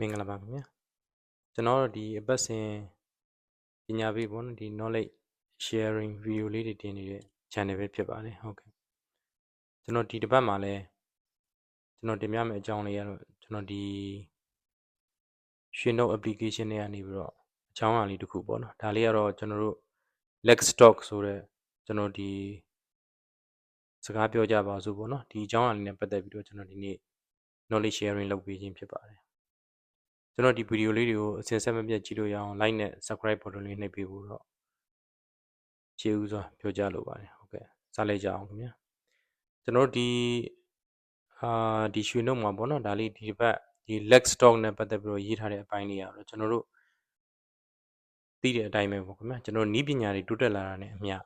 မင်္ဂလာပါခင်ဗျာကျွန်တော်တို့ဒီအပတ်စဉ်ပညာပေးပေါ့နော်ဒီ knowledge sharing video လေးတွေတင်နေတဲ့ channel ပဲဖြစ်ပါတယ်ဟုတ်ကဲ့ကျွန်တော်ဒီတစ်ပတ်မှာလဲကျွန်တော်တင်ပြမယ့်အကြောင်းလေးကတော့ကျွန်တော်ဒီရွှေ note application တွေကနေပြီးတော့အကြောင်းအရာလေးတစ်ခုပေါ့နော်ဒါလေးကတော့ကျွန်တော်တို့ lex stock ဆိုတဲ့ကျွန်တော်ဒီစကားပြောကြပါစို့ပေါ့နော်ဒီအကြောင်းအရာလေးနဲ့ပတ်သက်ပြီးတော့ကျွန်တော်ဒီနေ့ knowledge sharing လုပ်ပေးခြင်းဖြစ်ပါတယ် ကျွန်တော်ဒီဗီဒီယိုလေးတွေကိုအစဉ်ဆက်မပြတ်ကြည့်လို့ရအောင် like နဲ့ subscribe button လေးနှိပ်ပေးဖို့တော့ကျေးဇူးစွာပြောကြားလိုပါတယ်ဟုတ်ကဲ့စလိုက်ကြအောင်ခင်ဗျာကျွန်တော်ဒီအာဒီရွှေနှုတ်မှာပေါ့နော်ဒါလေးဒီတစ်ပတ်ဒီ leg stock နဲ့ပတ်သက်ပြီးတော့ရေးထားတဲ့အပိုင်းလေးရတော့ကျွန်တော်တို့သိတဲ့အတိုင်းပဲပေါ့ခင်ဗျာကျွန်တော်နီးပညာတွေတိုးတက်လာတာနဲ့အမျှ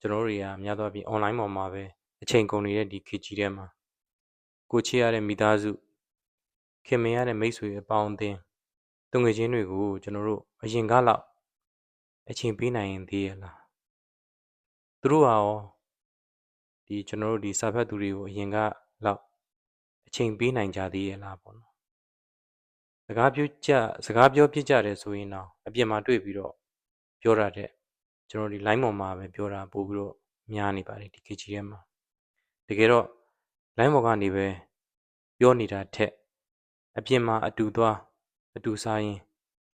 ကျွန်တော်တို့တွေကများသောအားဖြင့် online ပေါ်မှာပဲအချိန်ကုန်နေတဲ့ဒီခေတ်ကြီးထဲမှာကိုချေရတဲ့မိသားစု ခင်မင်ရတဲ့မိတ်ဆွေအပေါင်းအသင်းသူငယ်ချင်းတွေကိုကျွန်တော်တို့အရင်ကလောက်အချိန်ပေးနိုင်ရင်သေးရလားသူတို့ဟာရောဒီကျွန်တော်တို့ဒီစာဖတ်သူတွေကိုအရင်ကလောက်အချိန်ပေးနိုင်ကြသေးရလားပေါ့နော်စကားပြောကြစကားပြောပြကြတယ်ဆိုရင်တော့အပြင်မှာတွေ့ပြီးတော့ပြောရတဲ့ကျွန်တော်ဒီ line ပေါ်မှာပဲပြောတာပို့ပြီးတော့များနေပါတယ်ဒီ KG ထဲမှာတကယ်တော့ line ပေါ်ကနေပဲပြောနေတာထက် အပြင်မှာ အတူသွား အတူစားရင်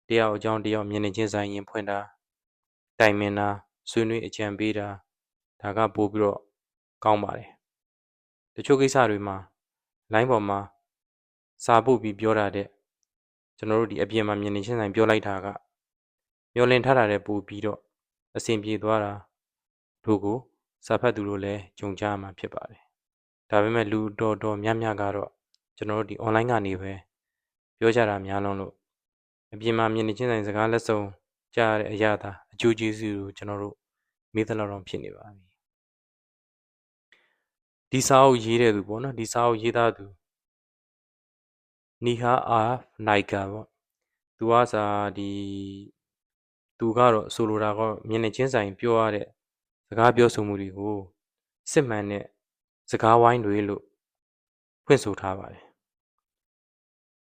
တယောက်အကြောင်းတယောက်မြင်နေချင်းဆိုင်ရင် ဖွင့်တာ တိုင်မင်တာ ဆွေးနွေး အကြံပေးတာ ဒါက ပို့ပြီးတော့ ကောင်းပါတယ် တချို့ကိစ္စတွေမှာ line ပေါ်မှာ စာပုတ်ပြီး ပြောတာတဲ့ကျွန်တော်တို့ ဒီအပြင်မှာမြင်နေချင်းဆိုင် ပြောလိုက်တာက မျောလင့်ထားတာတဲ့ပို့ပြီးတော့ အဆင်ပြေသွားတာတို့ကို စာဖတ်သူတို့လည်း ကြုံကြမှာ ဖြစ်ပါတယ် ဒါပေမဲ့ လူတော်တော်များများကတော့ ကျွန်တော်တို့ဒီ online ကနေပဲပြောကြတာများလုံးလို့အပြင်မှာမြင်နေချင်းဆိုင်စကားလက်စုံကြားရတဲ့အရာသာအကျိုးကျေးဇူးကိုကျွန်တော်တို့မေးသလောက်တော့ဖြစ်နေပါပြီဒီစာအုပ်ရေးတဲ့သူပေါ့နော်ဒီစာအုပ်ရေးသားသူနီဟာအာနိုင်ကာပေါ့သူကစာဒီသူကတော့ဆိုလိုတာကမြင်နေချင်းဆိုင်ပြောရတဲ့စကားပြောဆိုမှုတွေကိုစစ်မှန်တဲ့စကားဝိုင်းတွေလို့ဖွင့်ဆိုထားပါတယ်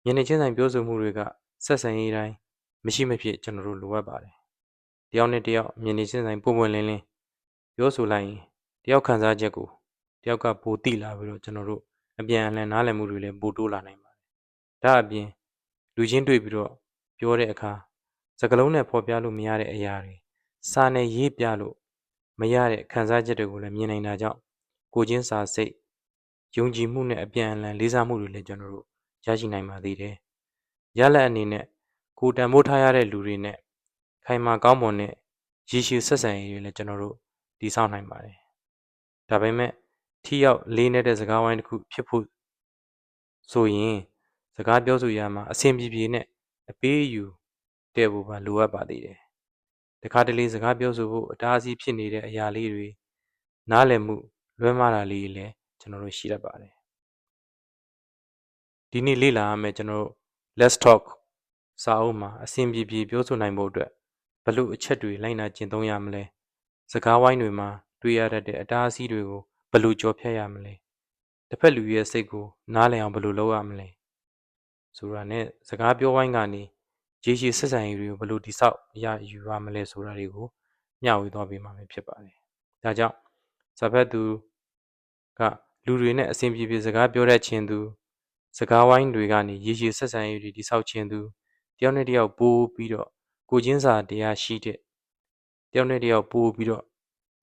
မြင်နေချင်းဆိုင်ပြောဆိုမှုတွေကဆက်ဆံရေးတိုင်းမရှိမဖြစ်ကျွန်တော်တို့လိုအပ်ပါတယ်တယောက်နဲ့တယောက်မြင်နေချင်းဆိုင်ပုံပွင့်လင်းလင်းပြောဆိုလိုက်ရင်တယောက်ခံစားချက်ကိုတယောက်ကပိုတိလာပြီးတော့ကျွန်တော်တို့အပြန်အလှန်နားလည်မှုတွေလည်းပိုတိုးလာနိုင်ပါတယ်ဒါအပြင်လူချင်းတွေ့ပြီးတော့ပြောတဲ့အခါစကလုံးနဲ့ဖော်ပြလို့မရတဲ့အရာတွေစာနဲ့ရေးပြလို့မရတဲ့ခံစားချက်တွေကိုလည်းမြင်နိုင်တာကြောင့်ကိုချင်းစာစိတ်ယုံကြည်မှုနဲ့အပြန်အလှန်လေးစားမှုတွေလည်းကျွန်တော်တို့ ရရှိနိုင်ပါသေးတယ်။ရလက်အနေနဲ့ကိုတန်ဖိုးထားရတဲ့လူတွေနဲ့ခိုင်မာကောင်းမွန်တဲ့ရည်ရှိဆက်ဆံရေးတွေလည်းကျွန်တော်တို့တည်ဆောက်နိုင်ပါတယ်။ဒါပေမဲ့ထိရောက်လေးနေတဲ့စကားဝိုင်းတစ်ခုဖြစ်ဖို့ဆိုရင်စကားပြောဆိုရမှာအဆင်ပြေပြေနဲ့အပေးအယူတဲ့ဖို့ပါလိုအပ်ပါသေးတယ်။တခါတလေစကားပြောဆိုဖို့အတားအဆီးဖြစ်နေတဲ့အရာလေးတွေနားလည်မှုလွဲမှားတာလေးတွေလည်းကျွန်တော်တို့ရှိတတ်ပါတယ် ဒီနေ့လေ့လာရမယ့်ကျွန်တော်တို့ let's talk စာအုပ်မှာအဆင်ပြေပြေပြောဆိုနိုင်ဖို့အတွက်ဘလို့အချက်တွေလိုက်နာကျင့်သုံးရမလဲစကားဝိုင်းတွေမှာတွေ့ရတတ်တဲ့အတားအဆီးတွေကိုဘလို့ကြော်ဖြတ်ရမလဲတစ်ဖက်လူရဲ့စိတ်ကိုနားလည်အောင်ဘလို့လုပ်ရမလဲဆိုတာနဲ့စကားပြောဝိုင်းကနေရေရှည်ဆက်ဆံရေးတွေကိုဘလို့တိဆောက်ရယူရမလဲဆိုတာတွေကိုမျှဝေသွားပေးမှာဖြစ်ပါတယ်ဒါကြောင့်ဇာဖတ်သူကလူတွေနဲ့အဆင်ပြေပြေစကားပြောတတ်ခြင်းသူ စကားဝိုင်းတွေကနေရေရှည်ဆက်ဆံရေးတွေတိဆောက်ခြင်းသူတယောက်နဲ့တယောက်ပိုးပြီးတော့ကိုချင်းစာတရားရှိတဲ့တယောက်နဲ့တယောက်ပိုးပြီးတော့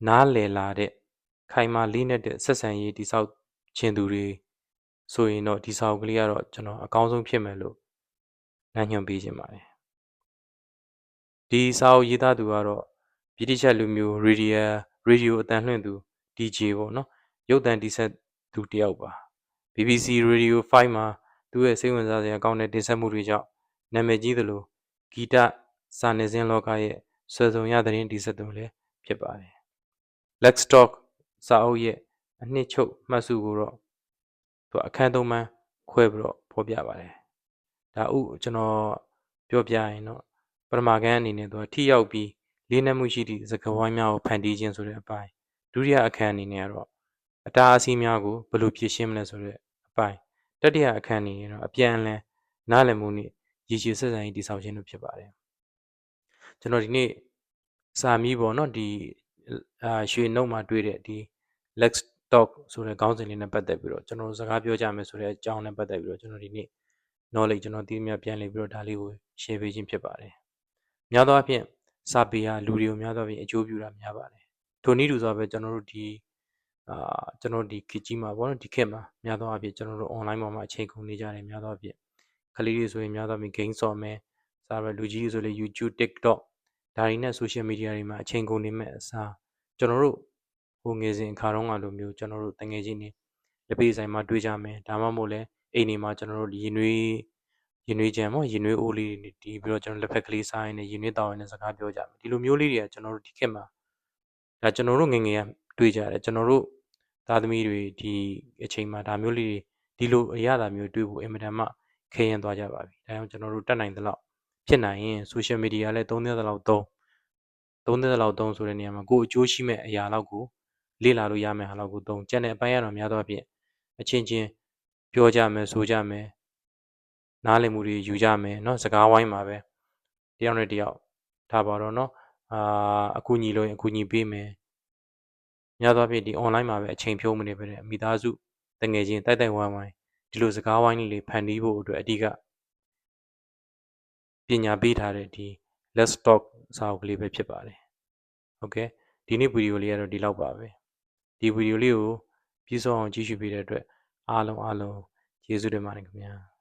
နားလည်လာတဲ့ခိုင်မာလေးနဲ့တဲ့ဆက်ဆံရေးတိဆောက်ခြင်းသူတွေဆိုရင်တော့ဒီစာအုပ်ကလေးကတော့ကျွန်တော်အကောင်းဆုံးဖြစ်မယ်လို့လမ်းညွှန်ပေးခြင်းပါတယ်ဒီစာအုပ်ရေးသားသူကတော့ဗြိတိရှလူမျိုးရေဒီယိုရေဒီယိုအတန်လွှင့်သူ DJ ပေါ့နော်ရုပ်သံတီးဆက်သူတယောက်ပါ BBC Radio 5မှာသူ့ရဲ့စိတ်ဝင်စားစရာကောင်းတဲ့တင်ဆက်မှုတွေကြောင့်နာမည်ကြီးသလိုဂီတစာနယ်ဇင်းလောကရဲ့ဆွေဆုံရသတင်းတင်ဆက်သူလည်းဖြစ်ပါတယ် Let's Talk စာအုပ်ရဲ့အနှစ်ချုပ်မှတ်စုကိုတော့သူအခန်းသုံးမှန်းခွဲပြီးတော့ဖော်ပြပါတယ်ဒါဥကျွန်တော်ပြောပြရင်တော့ပထမကန်းအနေနဲ့သူထိရောက်ပြီးလေးနက်မှုရှိသည့်စကားဝိုင်းများကိုဖန်တီးခြင်းဆိုတဲ့အပိုင်းဒုတိယအခန်းအနေနဲ့ကတော့အတားအဆီးများကိုဘယ်လိုဖြေရှင်းမလဲဆိုတဲ့အ ပိုင်းတတိယအခန်းအနေနဲ့တော့အပြန်အလှန်နားလည်မှုနဲ့ရည်ရှည်ဆက်ဆံရေးတည်ဆောက်ခြင်းတို့ဖြစ်ပါတယ်ကျွန်တော်ဒီနေ့စာမီးပေါ့နော်ဒီအာရွှေနှုတ်မှာတွေ့တဲ့ဒီ let's talk ဆိုတဲ့ခေါင်းစဉ်လေးနဲ့ပတ်သက်ပြီးတော့ကျွန်တော်တို့စကားပြောကြမယ်ဆိုတဲ့အကြောင်းနဲ့ပတ်သက်ပြီးတော့ကျွန်တော်ဒီနေ့ knowledge ကျွန်တော်ဒီမြပြန်လေပြီးတော့ဒါလေးကို share ပေးခြင်းဖြစ်ပါတယ်များသောအားဖြင့်စာပေဟာလူတွေကိုများသောအားဖြင့်အကျိုးပြုတာများပါတယ်ထိုနည်းတူစွာပဲကျွန်တော်တို့ဒီ အာကျွန်တော်ဒီခေတ်ကြီးမှာပေါ့နော်ဒီခေတ်မှာများသောအားဖြင့်ကျွန်တော်တို့ online ပေါ်မှာအချိန်ကုန်နေကြတယ်များသောအားဖြင့်ကလေးတွေဆိုရင်များသောအားဖြင့် game ဆော့မယ်စားရလူကြီးတွေဆိုလေ YouTube TikTok ဒါတွေနဲ့ social media တွေမှာအချိန်ကုန်နေမဲ့အစားကျွန်တော်တို့ဟိုငယ်စဉ်အခါတုန်းကလိုမျိုးကျွန်တော်တို့တငယ်ချင်းတွေလက်ပေးဆိုင်မှာတွေ့ကြမယ်ဒါမှမဟုတ်လဲအိမ်တွေမှာကျွန်တော်တို့ရင်နွေးရင်နွေးကြံပေါ့ရင်နွေးအိုးလေးတွေတီးပြီးတော့ကျွန်တော်လက်ဖက်ကလေးစားရင်းနဲ့ရင်နွေးတောင်းရင်းနဲ့စကားပြောကြမယ်ဒီလိုမျိုးလေးတွေကကျွန်တော်တို့ဒီခေတ်မှာဒါကျွန်တော်တို့ငယ်ငယ်က တွေ့ကြတယ်ကျွန်တော်တို့သားသမီးတွေဒီအချိန်မှာဒါမျိုးလေးဒီလိုအရသာမျိုးတွေ့ဖို့အင်မတန်မှခဲရင်သွားကြပါပြီဒါကြောင့်ကျွန်တော်တို့တက်နိုင်သလောက်ဖြစ်နိုင်ရင် social media လည်းသုံးတဲ့လောက်သုံးသုံးတဲ့လောက်သုံးဆိုတဲ့နေရာမှာကိုယ်အကျိုးရှိမဲ့အရာလောက်ကိုလေ့လာလို့ရမယ်ဟာလောက်ကိုသုံးကြံတဲ့အပိုင်းရတော့များသောအားဖြင့်အချင်းချင်းပြောကြမယ်ဆိုကြမယ်နားလည်မှုတွေယူကြမယ်เนาะစကားဝိုင်းမှာပဲတယောက်နဲ့တယောက်ထားပါတော့เนาะအာအကူညီလို့ရင်အကူညီပေးမယ် များသောအားဖြင့်ဒီ online မှာပဲအချိန်ဖြုံးမနေပဲတဲ့မိသားစုတငယ်ချင်းတိုက်တိုက်ဝိုင်းဝိုင်းဒီလိုစကားဝိုင်းလေးဖန်တီးဖို့အတွက်အဓိကပညာပေးထားတဲ့ဒီ let's talk စာအုပ်ကလေးပဲဖြစ်ပါတယ်။ Okay ဒီနေ့ဗီဒီယိုလေးကတော့ဒီလောက်ပါပဲ။ဒီဗီဒီယိုလေးကိုပြီးဆုံးအောင်ကြည့်ရှုပေးတဲ့အတွက်အားလုံးအားလုံးကျေးဇူးတင်ပါတယ်ခင်ဗျာ။